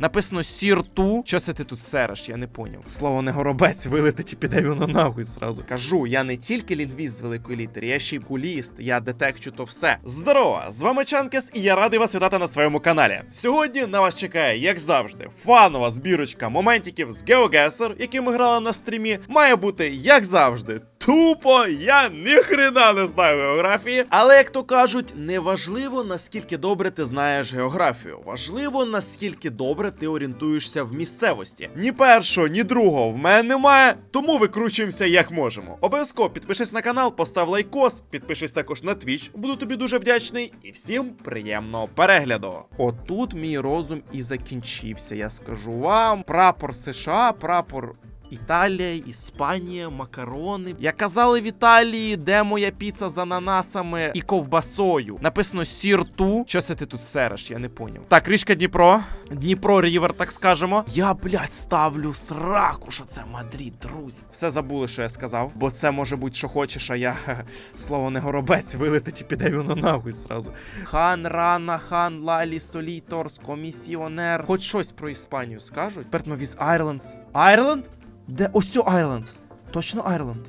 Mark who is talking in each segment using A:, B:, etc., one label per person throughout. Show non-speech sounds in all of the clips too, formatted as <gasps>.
A: Написано сірту. Що це ти тут сереш? Я не поняв. Слово не горобець, вилетить і піде воно нахуй зразу. Кажу, я не тільки лінгвіст з великої літери, я ще й куліст, я детекчу то все. Здорово! З вами Чанкес, і я радий вас вітати на своєму каналі. Сьогодні на вас чекає, як завжди, фанова збірочка моментиків з GeoGuessr, які ми грали на стрімі. Має бути, як завжди, тупо. Я ніхрена не знаю географії. Але як то кажуть, не важливо наскільки добре ти знаєш географію. Важливо наскільки добре ти орієнтуєшся в місцевості. Ні першого, ні другого в мене немає, тому викручуємося як можемо. Обов'язково підпишись на канал, постав лайкос, підпишись також на Twitch, буду тобі дуже вдячний. І всім приємного перегляду. Отут мій розум і закінчився. Я скажу вам. Прапор США, прапор Італія, Іспанія, макарони. Як казали в Італії, де моя піца з ананасами і ковбасою. Написано сірту. Що це ти тут сереш? Я не поняв. Так, річка Дніпро. Дніпро Рівер, так скажемо. Я, блядь, ставлю сраку, що це Мадрид, друзі. Все забули, що я сказав, бо це може бути, що хочеш, а я <laughs> слово не горобець, вилетить і піде воно нахуй зразу. Хан Рана, хан Лалі Соліторс, комісіонер. Хоч щось про Іспанію скажуть. Пертновіз Айрлендс. Айрленд? Де ось Айленд? Точно Айленд.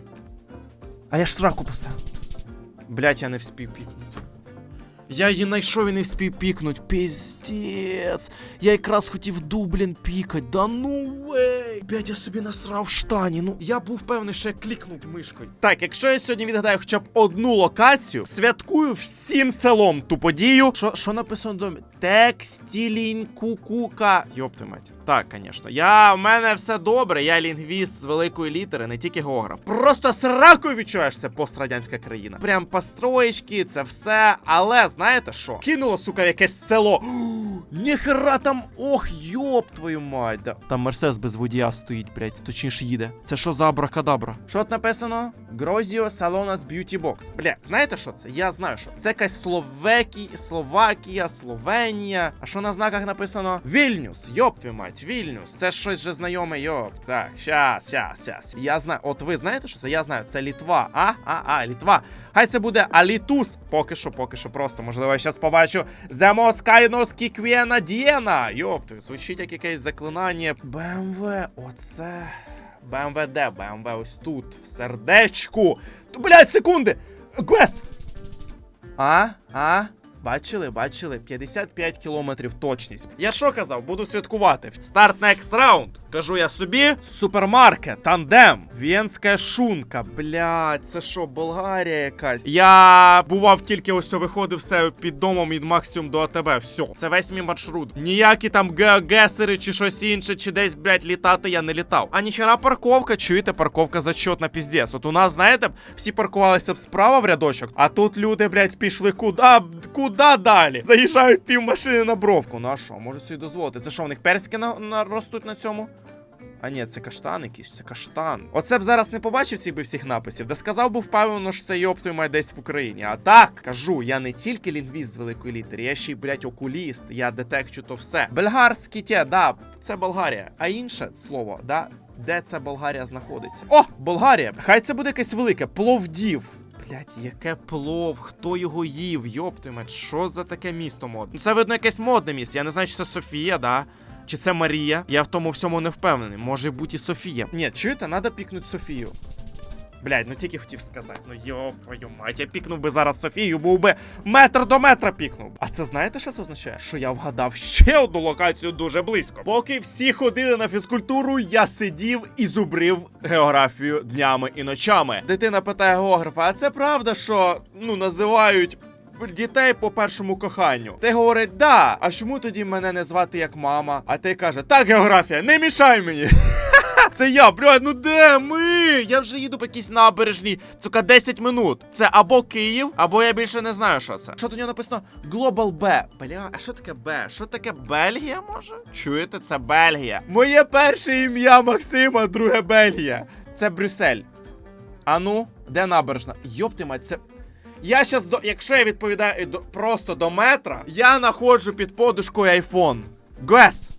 A: А я ж сраку поставив. Блять, я не вспів пікнути. Я її знайшов і не вспів пікнуть. Піздець. Я якраз хотів Дублін пікать. Да ну вей. Блять, я собі насрав в штані. Ну я був певний, що я клікнув мишкою. Так, якщо я сьогодні відгадаю хоча б одну локацію, святкую всім селом ту подію. Що, що написано до Текстілінь кукука. Йопти мать. Так, звісно. Я в мене все добре. Я лінгвіст з великої літери, не тільки географ. Просто сракою відчуваєш це пострадянська країна. Прям построєчки, це все. Але знаєте що? Кинуло, сука, якесь село. <gasps> Ніхера там, ох, йоп твою мать. Да. Там Мерсес без водія стоїть, блядь, точніше їде. Це що за абракадабра? Що тут написано? Грозіо Салонас Б'юті Бокс. Бля, знаєте що це? Я знаю, що це якась Словекі, Словакія, Словенія. А що на знаках написано? Вільнюс, йоп твою мать, Вільнюс. Це щось же знайоме, йоп. Так, щас, щас, щас. Я знаю. От ви знаєте, що це? Я знаю, це Літва. А, а, а, Літва. Хай це буде Алітус. Поки що, поки що просто. Можливо, я зараз побачу Замоскайнос Кіквєна Дієна. Йопт, звучить як якесь заклинання. БМВ, оце. БМВ де? БМВ ось тут, в сердечку. Блять, секунди! Квест! А? А? Бачили, бачили, 55 кілометрів точність. Я що казав, буду святкувати. Старт next раунд. Кажу я собі. Супермаркет, тандем, Вєнська шунка. Блядь, це що, Болгарія якась? Я бував тільки ось виходив все під домом від максимум до АТБ. Все, це весь мій маршрут. Ніякі там геогесери чи щось інше, чи десь, блядь, літати я не літав. А ніхера парковка, чуєте, парковка зачетна піздець. От у нас, знаєте, всі паркувалися б справа в рядочок, а тут люди, блядь, пішли куди, куди далі? Заїжджають пів машини на бровку. Ну а що, можу собі дозволити? Це що, в них перськи на, на ростуть на цьому? А ні, це каштан якийсь, це каштан. Оце б зараз не побачив цих би всіх написів, де сказав би впевнено, що це йоптою має десь в Україні. А так, кажу, я не тільки лінгвіст з великої літери, я ще й, блядь, окуліст, я детекчу то все. Бельгарський те, да, це Болгарія. А інше слово, да, де ця Болгарія знаходиться? О, Болгарія! Хай це буде якесь велике, пловдів. Блять, яке плов, хто його їв, йоптуй що за таке місто мод? Ну це видно якесь модне місто. Я не знаю, чи це Софія, да? Чи це Марія? Я в тому всьому не впевнений. Може бути і Софія. Ні, чуєте, треба пікнути Софію. Блядь, ну тільки хотів сказати. Ну йоп твою мать, я пікнув би зараз Софію, був би метр до метра пікнув. А це знаєте, що це означає? Що я вгадав ще одну локацію дуже близько. Поки всі ходили на фізкультуру, я сидів і зубрив географію днями і ночами. Дитина питає географа: а це правда, що ну називають. Дітей по першому коханню. Ти говорить, да. А чому тоді мене не звати як мама? А ти каже, так, географія, не мішай мені. Це я, блядь, ну де ми? Я вже їду по якійсь набережній. Цука 10 минут. Це або Київ, або я більше не знаю, що це. Що до нього написано? Global B. Бля, а що таке Б? Що таке Бельгія, може? Чуєте, це Бельгія. Моє перше ім'я Максима, друге Бельгія. Це Брюссель. А ну, де набережна? Йопти мать, це. Я щас до. Якщо я відповідаю до... просто до метра, я знаходжу під подушкою айфон. Гес!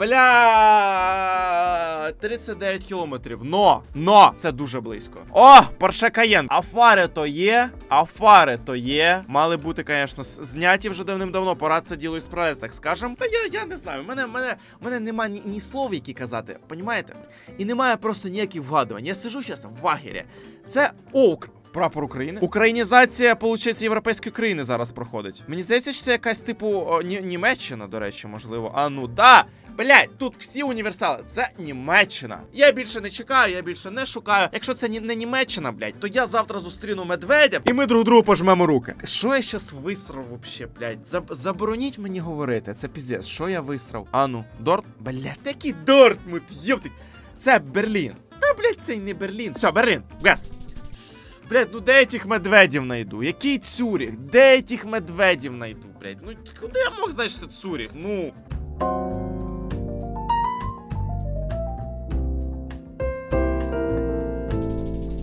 A: Бля 39 кілометрів. Но, но, це дуже близько. О, Порше Каєн. А фари то є, а фари то є. Мали бути, звісно, зняті вже давним-давно. Пора це діло і справити, так скажем. Та я, я не знаю. Мене, мене, мене немає ні, ні слов, які казати. Понімаєте? І немає просто ніяких вгадувань. Я сижу зараз в вагері. Це ок. Прапор України. Українізація, виходить, європейської країни зараз проходить. Мені здається, що це якась типу Ні- Німеччина, до речі, можливо. А ну да. Блять, тут всі універсали. Це Німеччина. Я більше не чекаю, я більше не шукаю. Якщо це не Німеччина, блять, то я завтра зустріну медведя і ми друг другу пожмемо руки. Що я щас висрав вообще, блять? Заб- забороніть мені говорити. Це піздець. Що я висрав? А ну, Дорт. Блять, який Дортмунд, йоптить. Це Берлін. Та, блять, це й не Берлін. Все, Берлін, газ. Блять, ну де я тих медведів найду? Який Цюріх? Де я тих медведів найду, блять? Ну куди я мог знайти Цюріх? Ну.